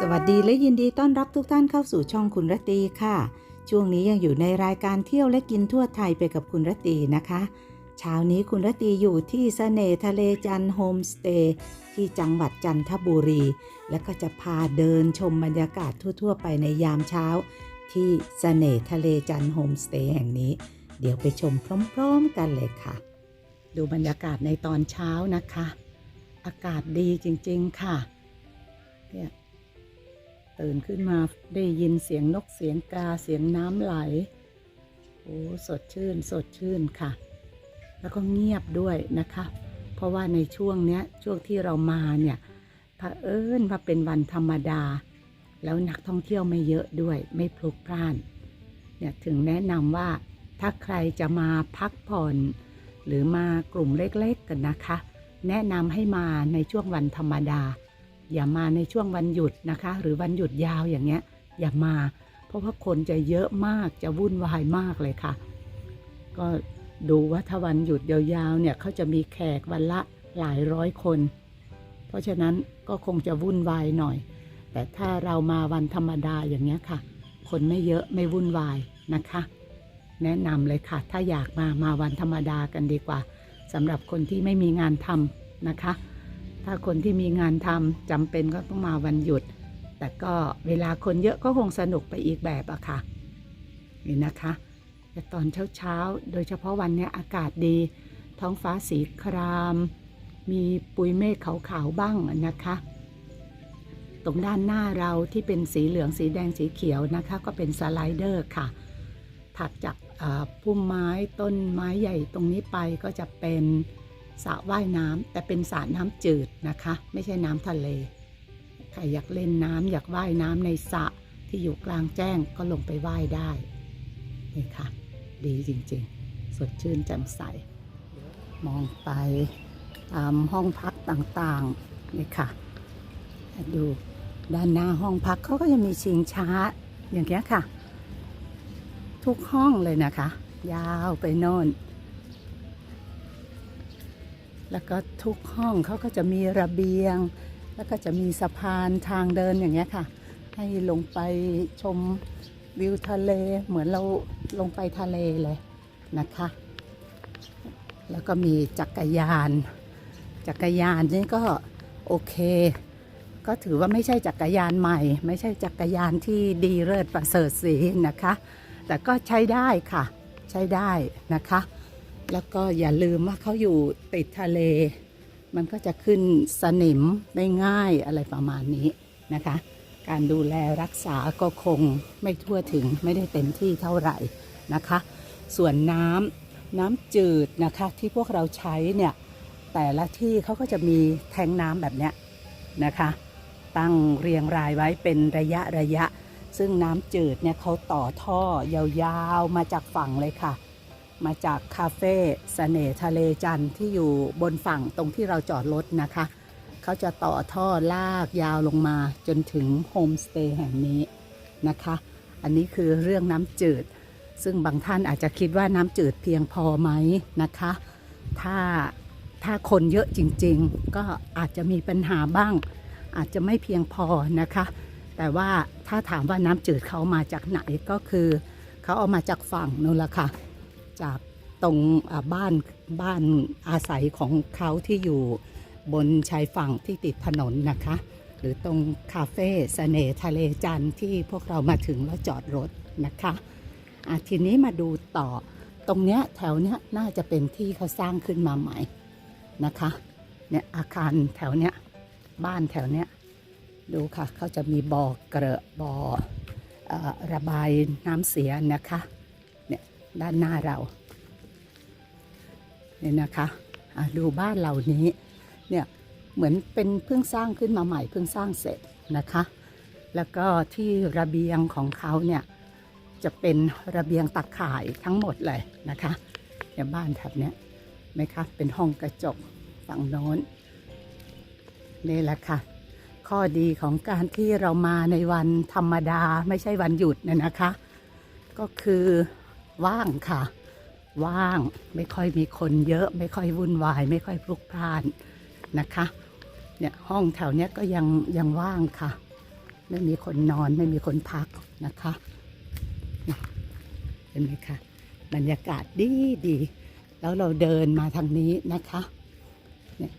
สวัสดีและยินดีต้อนรับทุกท่านเข้าสู่ช่องคุณรตีค่ะ ช่วงนี้ยังอยู่ในรายการเที่ยวและกินทั่วไทยไปกับคุณรตีนะคะเช้านี้คุณรตีอยู่ที่เสน่ห์ทะเลจันโฮมสเตย์ที่จังหวัดจันทบุรี และก็จะพาเดินชมบรรยากาศทั่ว ๆ ไปในยามเช้า ที่เสน่ห์ทะเลจันโฮมสเตย์แห่งนี้ เดี๋ยวไปชมพร้อม ๆ กันเลยค่ะ ดูบรรยากาศในตอนเช้านะคะ อากาศดีจริงๆค่ะเนี่ย ตื่นขึ้นมาได้ยินเสียงนกเสียงกาเสียงน้ำไหล โอ้สดชื่นสดชื่นค่ะ แล้วก็เงียบด้วยนะคะ เพราะว่าในช่วงเนี้ยช่วงที่เรามาเนี่ยเผอิญว่าเป็นวันธรรมดา แล้วนักท่องเที่ยวไม่เยอะด้วยไม่พลุกพล่านเนี่ยถึงแนะนำว่าถ้าใครจะมาพักผ่อน หรือมากลุ่มเล็กๆกันนะคะ แนะนำให้มาในช่วงวันธรรมดา อย่ามาในช่วงวันหยุดนะคะ หรือวันหยุดยาวอย่างเงี้ย อย่ามา เพราะว่าคนจะเยอะมากจะวุ่นวายมากเลยค่ะ ก็ดูว่าถ้าวันหยุดยาวๆเนี่ยเขาจะมีแขกวันละหลายร้อยคน เพราะฉะนั้นก็คงจะวุ่นวายหน่อย แต่ถ้าเรามาวันธรรมดาอย่างเงี้ยค่ะ คนไม่เยอะไม่วุ่นวายนะคะ แนะนำเลยค่ะ ถ้าอยากมามาวันธรรมดากันดีกว่าสำหรับคนที่ไม่มีงานทำนะคะ ถ้าคนที่มีงานทำจำเป็นก็ต้องมาวันหยุด แต่ก็เวลาคนเยอะก็คงสนุกไปอีกแบบอะค่ะนี่นะคะแต่ตอนเช้าๆ โดยเฉพาะวันนี้อากาศดี ท้องฟ้าสีคราม มีปุยเมฆขาวๆบ้างนะคะ ตรงด้านหน้าเราที่เป็นสีเหลืองสีแดงสีเขียวนะคะ ก็เป็นสไลเดอร์ค่ะ ถัดจากพุ่มไม้ต้นไม้ใหญ่ตรงนี้ไปก็จะเป็น สระว่ายน้ำแต่เป็นสระน้ำจืดนะคะ ไม่ใช่น้ำทะเล ใครอยากเล่นน้ำอยากว่ายน้ำในสระที่อยู่กลางแจ้งก็ลงไปว่ายได้นี่ค่ะ ดีจริงๆ สดชื่นแจ่มใส มองไปตามห้องพักต่างๆนี่ค่ะ ดูด้านหน้าห้องพักเขาก็จะมีชิงช้าอย่างเงี้ยค่ะ ทุกห้องเลยนะคะ ยาวไปโน่น แล้วก็ทุกห้องเขาก็จะมีระเบียง แล้วก็จะมีสะพานทางเดินอย่างเงี้ยค่ะ ให้ลงไปชมวิวทะเลเหมือนเราลงไปทะเลเลยนะคะ แล้วก็มีจักรยาน จักรยานนี่ก็โอเค ก็ถือว่าไม่ใช่จักรยานใหม่ ไม่ใช่จักรยานที่ดีเลิศประเสริฐสีนะคะ แต่ก็ใช้ได้ค่ะ ใช้ได้นะคะ แล้วก็อย่าลืมว่าเขาอยู่ติดทะเล มันก็จะขึ้นสนิมได้ง่ายอะไรประมาณนี้นะคะ การดูแลรักษาก็คงไม่ทั่วถึงไม่ได้เต็มที่เท่าไหร่นะคะ ส่วนน้ำน้ำจืดนะคะที่พวกเราใช้เนี่ยแต่ละที่เขาก็จะมีแทงน้ำแบบเนี้ยนะคะ ตั้งเรียงรายไว้เป็นระยะระยะ ซึ่งน้ำจืดเนี่ยเขาต่อท่อยาวๆมาจากฝั่งเลยค่ะ มาจากคาเฟ่เสน่ห์ทะเลจันทร์ที่อยู่บนฝั่งตรงที่เราจอดรถนะคะ เขาจะต่อท่อลากยาวลงมาจนถึงโฮมสเตย์แห่งนี้นะคะ อันนี้คือเรื่องน้ำจืด ซึ่งบางท่านอาจจะคิดว่าน้ำจืดเพียงพอไหมนะคะ ถ้าถ้าคนเยอะจริงๆ ก็อาจจะมีปัญหาบ้าง อาจจะไม่เพียงพอนะคะ แต่ว่าถ้าถามว่าน้ำจืดเขามาจากไหนก็คือ เขาเอามาจากฝั่งนู่นละค่ะ จากตรงบ้านบ้านอาศัยของเขาที่อยู่บนชายฝั่งที่ติดถนนนะคะ หรือตรงคาเฟ่เสน่ห์ทะเลจันทร์ที่พวกเรามาถึงแล้วจอดรถนะคะะทีนี้มาดูต่อตรงเนี้ยแถวเนี้ยน่าจะเป็นที่เขาสร้างขึ้นมาใหม่นะคะเนี่ยอาคารแถวเนี้ยบ้านแถวเนี้ยดูค่ะเขาจะมีบ่อเกระบ่อเอ่อระบายน้ำเสียนะคะ ด้านหน้าเราเนี่ยนะคะะดูบ้านเหล่านี้เนี่ยเหมือนเป็นเพิ่งสร้างขึ้นมาใหม่เพิ่งสร้างเสร็จนะคะ แล้วก็ที่ระเบียงของเขาเนี่ยจะเป็นระเบียงตักข่ายทั้งหมดเลยนะคะเนี่ยบ้านแถบเนี้ยไหมคะเป็นห้องกระจกฝั่งโน้นนี่แหละค่ะ ข้อดีของการที่เรามาในวันธรรมดาไม่ใช่วันหยุดเนี่ยนะคะ ก็คือ ว่างค่ะ ว่างไม่ค่อยมีคนเยอะ ไม่ค่อยวุ่นวาย ไม่ค่อยพลุกพล่านนะคะ เนี่ยห้องแถวเนี้ยก็ยังยังว่างค่ะ ไม่มีคนนอนไม่มีคนพักนะคะเห็นไหมคะบรรยากาศดีดีแล้วเราเดินมาทางนี้นะคะเนี่ย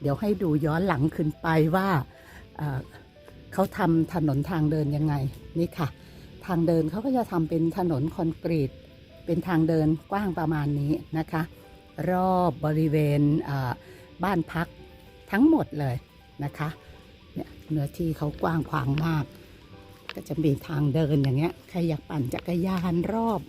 เดี๋ยวให้ดูย้อนหลังขึ้นไปว่าเเขาทำถนนทางเดินยังไงนี่ค่ะ ทางเดินเขาก็จะทำเป็นถนนคอนกรีต เป็นทางเดินกว้างประมาณนี้นะคะ รอบบริเวณบ้านพักทั้งหมดเลยนะคะเนี่ยเนื้อที่เขากว้างขวางมาก ก็จะมีทางเดินอย่างเงี้ยใครอยากปั่นจักรยานรอบ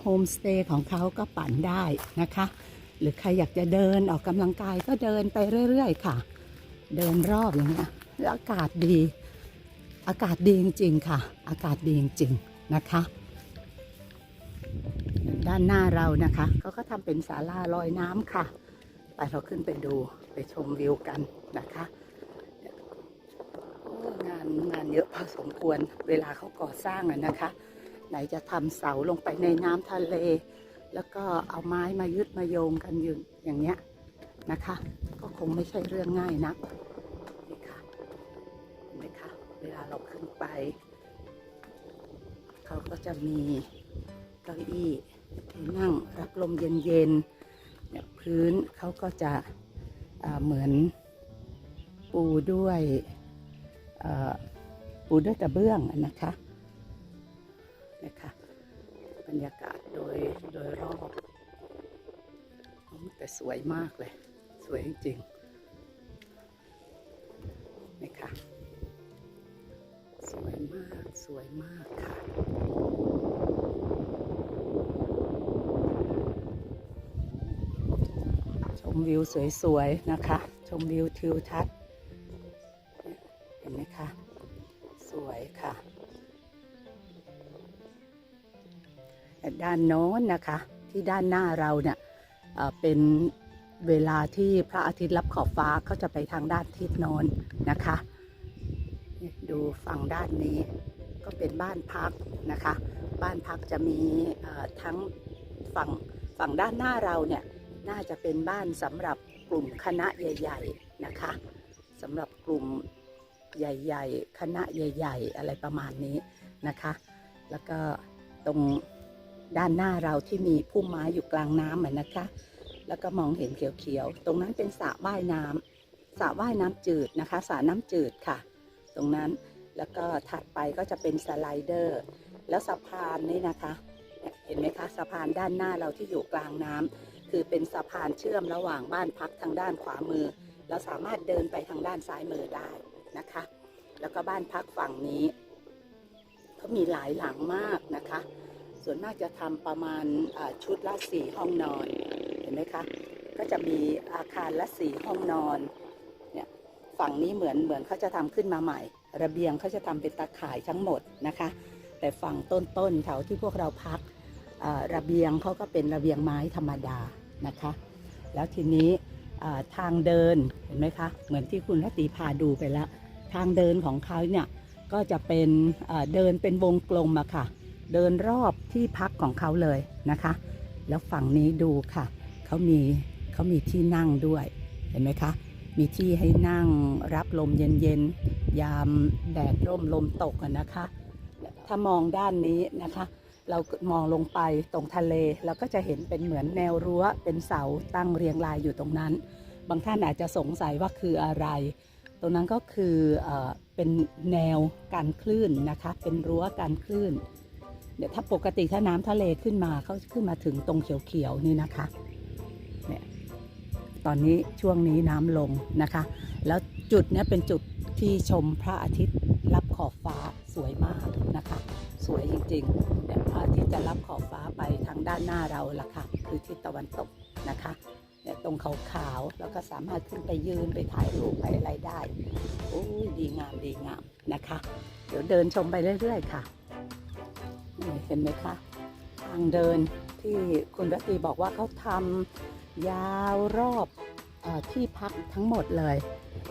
โฮมสเตย์ของเขาก็ปั่นได้นะคะ หรือใครอยากจะเดินออกกำลังกายก็เดินไปเรื่อยๆ ค่ะ เดินรอบอย่างเงี้ยอากาศดี อากาศดีจริงๆค่ะ อากาศดีจริงๆนะคะ ด้านหน้าเรานะคะเขาก็ทำเป็นศาลาลอยน้ำค่ะ ไปเราขึ้นไปดูไปชมวิวกันนะคะงานงานเยอะพอสมควรเวลาเขาก่อสร้างอะนะคะ ไหนจะทำเสาลงไปในน้ำทะเล แล้วก็เอาไม้มายึดมาโยงกันอยู่อย่างเนี้ยนะคะ ก็คงไม่ใช่เรื่องง่ายนะนี่ค่ะเห็นไหมคะเวลาเราขึ้นไป เขาก็จะมีเก้าอี้ นั่งรับลมเย็นๆเนี่ยพื้นเขาก็จะเหมือนปูด้วยปูด้วยกระเบื้องนะคะนะคะบรรยากาศโดยโดยรอบแต่สวยมากเลย สวยจริงๆนะคะสวยมาก สวยมากค่ะ มวิวสวยๆนะคะ ชมวิวทิวทัศน์เห็นไหมคะสวยค่ะด้านโน้นนะคะ ที่ด้านหน้าเราเนี่ยเป็นเวลาที่พระอาทิตย์รับขอบฟ้าเขาจะไปทางด้านทิศโน้นนะคะ ดูฝั่งด้านนี้ก็เป็นบ้านพักนะคะ บ้านพักจะมีทั้งฝั่งฝั่งด้านหน้าเราเนี่ย น่าจะเป็นบ้านสำหรับกลุ่มคณะใหญ่ ๆนะคะสำหรับกลุ่มใหญ่ ๆ คณะใหญ่ ๆ อะไรประมาณนี้นะคะ แล้วก็ตรงด้านหน้าเราที่มีพุ่มไม้อยู่กลางน้ำอะนะคะ แล้วก็มองเห็นเขียวๆ ตรงนั้นเป็นสระว่ายน้ำสระว่ายน้ำจืดนะคะสระน้ำจืดค่ะ ตรงนั้นแล้วก็ถัดไปก็จะเป็นสไลเดอร์ แล้วสะพานนี่นะคะ เห็นไหมคะสะพานด้านหน้าเราที่อยู่กลางน้ำ คือเป็นสะพานเชื่อมระหว่างบ้านพักทางด้านขวามือ แล้วสามารถเดินไปทางด้านซ้ายมือได้นะคะ แล้วก็บ้านพักฝั่งนี้เขามีหลายหลังมากนะคะ ส่วนมากจะทำประมาณชุดละสี่ห้องนอน เห็นไหมคะ ก็จะมีอาคารละสี่ห้องนอน เนี่ยฝั่งนี้เหมือนเหมือนเขาจะทำขึ้นมาใหม่ ระเบียงเขาจะทำเป็นตาข่ายทั้งหมดนะคะ แต่ฝั่งต้นๆแถวที่พวกเราพัก ระเบียงเขาก็เป็นระเบียงไม้ธรรมดานะคะ แล้วทีนี้ทางเดินเห็นไหมคะ เหมือนที่คุณรัตตีพาดูไปแล้ว ทางเดินของเขาเนี่ยก็จะเป็นเดินเป็นวงกลมอะค่ะ เดินรอบที่พักของเขาเลยนะคะ แล้วฝั่งนี้ดูค่ะเขามีเขามีที่นั่งด้วยเห็นไหมคะ มีที่ให้นั่งรับลมเย็นๆยามแดดร่มลมตกนะคะ ถ้ามองด้านนี้นะคะ เรามองลงไปตรงทะเลเราก็จะเห็นเป็นเหมือนแนวรั้วเป็นเสาตั้งเรียงรายอยู่ตรงนั้น บางท่านอาจจะสงสัยว่าคืออะไร ตรงนั้นก็คือเอเป็นแนวการคลื่นนะคะ เป็นรั้วการคลื่น เดี๋ยวถ้าปกติถ้าน้ำทะเลขึ้นมาเขาขึ้นมาถึงตรงเขียวๆนี่นะคะเนี่ยตอนนี้ช่วงนี้น้ำลงนะคะ แล้วจุดนี้เป็นจุดที่ชมพระอาทิตย์รับขอบฟ้าสวยมากนะคะ สวยจริงๆเนี่ยพระอาทิตย์จะรับขอบฟ้าไปทางด้านหน้าเราล่ะค่ะ คือทิศตะวันตกนะคะเนี่ยตรงขาวๆแล้วก็สามารถขึ้นไปยืนไปถ่ายรูปไปอะไรได้โอ้ยดีงามดีงามนะคะ เดี๋ยวเดินชมไปเรื่อยๆค่ะนี่เห็นไหมคะทางเดินที่คุณรัตีบอกว่าเขาทำยาวรอบอที่พักทั้งหมดเลย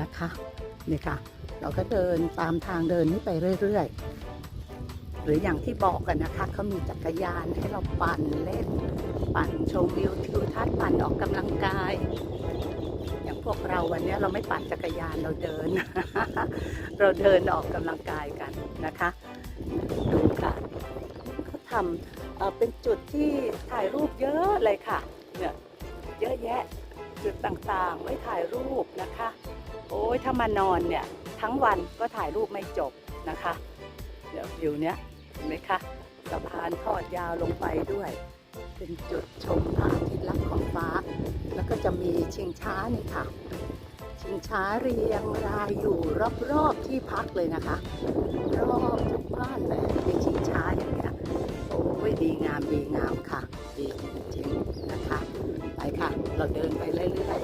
นะคะนี่ค่ะ เราก็เดินตามทางเดินนี้ไปเรื่อยๆ หรืออย่างที่บอกกันนะคะเขามีจักรยานให้เราปั่นเล่น ปั่นชมวิวทิวทัศน์ปั่นออกกำลังกาย อย่างพวกเราวันนี้เราไม่ปั่นจักรยานเราเดิน เราเดินออกกำลังกายกันนะคะดูค่ะเขาทำเอ่อเป็นจุดที่ถ่ายรูปเยอะเลยค่ะเนี่ยเยอะแยะจุดต่างๆไว้ถ่ายรูปนะคะ โอ้ยถ้ามานอนเนี่ยทั้งวันก็ถ่ายรูปไม่จบนะคะ เดี๋ยววิวเนี้ย ห็นไหมคะสะพานทอดยาวลงไปด้วย เป็นจุดชมพระอาทิตย์ลับขอบฟ้า แล้วก็จะมีชิงช้านี่ค่ะ ชิงช้าเรียงรายอยู่รอบๆที่พักเลยนะคะ รอบทุกบ้านเลยมีชิงช้าอย่างเงี้ยโอ้ยดีงามดีงามค่ะ ดีจริงๆนะคะ ไปค่ะ เราเดินไปเรื่อย